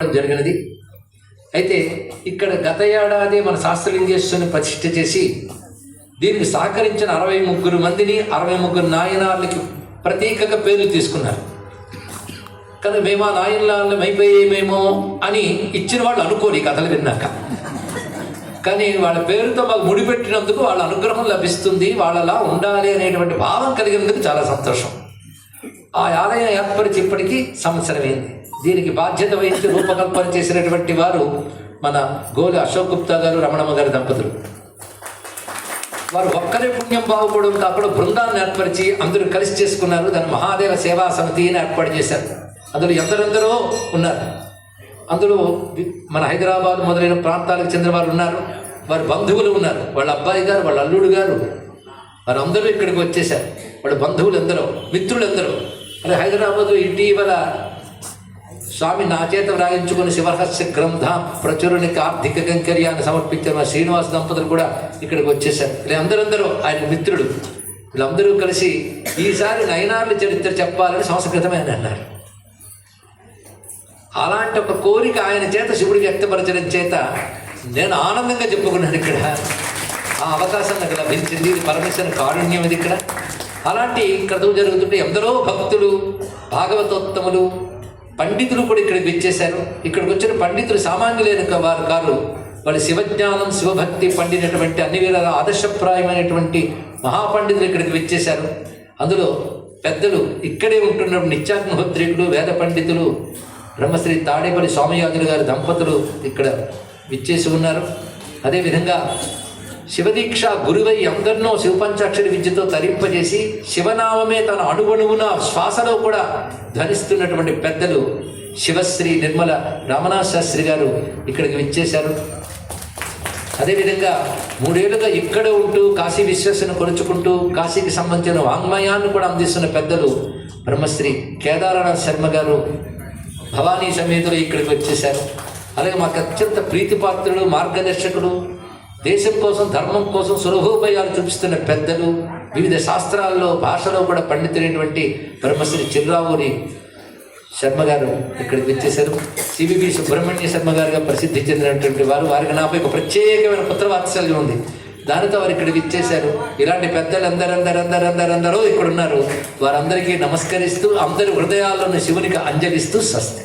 జరిగినది. అయితే ఇక్కడ గత ఏడాది మన శాస్త్రలింగేశ్వరుని ప్రతిష్ఠ చేసి దీనికి సహకరించిన అరవై ముగ్గురు మందిని అరవై ముగ్గురు నాయనార్లకి ప్రతీకగా పేర్లు తీసుకున్నారు. కానీ మేము ఆ నాయనలాళ్ళం అయిపోయేమేమో అని ఇచ్చిన వాళ్ళు అనుకోని ఈ కథలు విన్నాక. కానీ వాళ్ళ పేరుతో మాకు ముడిపెట్టినందుకు వాళ్ళ అనుగ్రహం లభిస్తుంది వాళ్ళలా ఉండాలి అనేటువంటి భావం కలిగినందుకు చాలా సంతోషం. ఆ ఆలయం ఏర్పరిచి ఇప్పటికీ సంవత్సరమైంది. దీనికి బాధ్యత వహించి రూపకల్పన చేసినటువంటి వారు మన గోలి అశోక్ గుప్తా గారు రమణమ్మ గారి దంపతులు. వారు ఒక్కరే పుణ్యం బాగుపడడం కాకుండా బృందాన్ని ఏర్పరిచి అందరూ కలిసి చేసుకున్నారు. దాని మహాదేవ సేవా సమితిని ఏర్పాటు చేశారు. అందులో ఎందరెందరో ఉన్నారు. అందులో మన హైదరాబాద్ మొదలైన ప్రాంతాలకు చెందిన వారు ఉన్నారు. వారి బంధువులు ఉన్నారు. వాళ్ళ అబ్బాయి గారు వాళ్ళ అల్లుడు గారు. వారందరూ ఇక్కడికి వచ్చేసారు వాళ్ళ బంధువులు ఎందరో మిత్రులు ఎందరో. అదే హైదరాబాద్ ఇటీవల స్వామి నా చేత వ్రాయించుకుని శివరహస్య గ్రంథ ప్రచురణకి ఆర్థిక కంకర్యాన్ని సమర్పించిన మా శ్రీనివాస దంపతులు కూడా ఇక్కడికి వచ్చేసారు వీళ్ళందరందరూ ఆయన మిత్రుడు వీళ్ళందరూ కలిసి ఈసారి నయనార్ల చరిత్ర చెప్పాలని సంస్కృతమే అని అన్నారు. అలాంటి ఒక కోరిక ఆయన చేత శివుడికి వ్యక్తపరచడం చేత నేను ఆనందంగా చెప్పుకున్నాను ఇక్కడ. ఆ అవకాశం నాకు లభించింది. ఇది పరమేశ్వర కారుణ్యం ఇది ఇక్కడ. అలాంటి క్రతువు జరుగుతుంటే ఎందరో భక్తులు భాగవతోత్తములు పండితులు కూడా ఇక్కడికి విచ్చేశారు. ఇక్కడికి వచ్చిన పండితులు సామాన్యులైన వారు కారు. వాళ్ళు శివజ్ఞానం శివభక్తి పండినటువంటి అన్ని వేల ఆదర్శప్రాయమైనటువంటి మహాపండితులు ఇక్కడికి వచ్చేశారు. అందులో పెద్దలు ఇక్కడే ఉంటున్న నిత్యాగ్నిహోత్రికుడు వేద పండితులు బ్రహ్మశ్రీ తాడేపల్లి స్వామియాజులు గారి దంపతులు ఇక్కడ విచ్చేసి ఉన్నారు. అదేవిధంగా శివదీక్ష గురువై అందరినో శివపంచాక్షరి విద్యతో తరింపజేసి శివనామమే తన అణువణువున శ్వాసలో కూడా ధరిస్తున్నటువంటి పెద్దలు శివశ్రీ నిర్మల రమణాథ్ శాస్త్రి గారు ఇక్కడికి విచ్చేశారు. అదేవిధంగా మూడేళ్ళుగా ఇక్కడ ఉంటూ కాశీ విశ్వసను కొలుచుకుంటూ కాశీకి సంబంధించిన వాంగ్మయాన్ని కూడా అందిస్తున్న పెద్దలు బ్రహ్మశ్రీ కేదారనాథ్ శర్మ గారు భవానీ సమేతులు ఇక్కడికి వచ్చేశారు. అలాగే మాకు అత్యంత ప్రీతిపాత్రుడు మార్గదర్శకుడు దేశం కోసం ధర్మం కోసం సులభోపయాలు చూపిస్తున్న పెద్దలు వివిధ శాస్త్రాల్లో భాషలో కూడా పండితులైనటువంటి బ్రహ్మశ్రీ చిర్రావుని శర్మ గారు ఇక్కడికి వచ్చేశారు. సిబిబి సుబ్రహ్మణ్య శర్మ గారుగా ప్రసిద్ధి చెందినటువంటి వారు. వారికి నాపై ఒక ప్రత్యేకమైన పుత్రవాత్సల్యం ఉంది. దానితో వారు ఇక్కడ ఇచ్చేశారు ఇలాంటి పెద్దలు అందరందరందరందరందరూ ఇక్కడ ఉన్నారు వారందరికీ నమస్కరిస్తూ అందరి హృదయాల్లోని శివునికి అంజలిస్తూ స్వస్తి.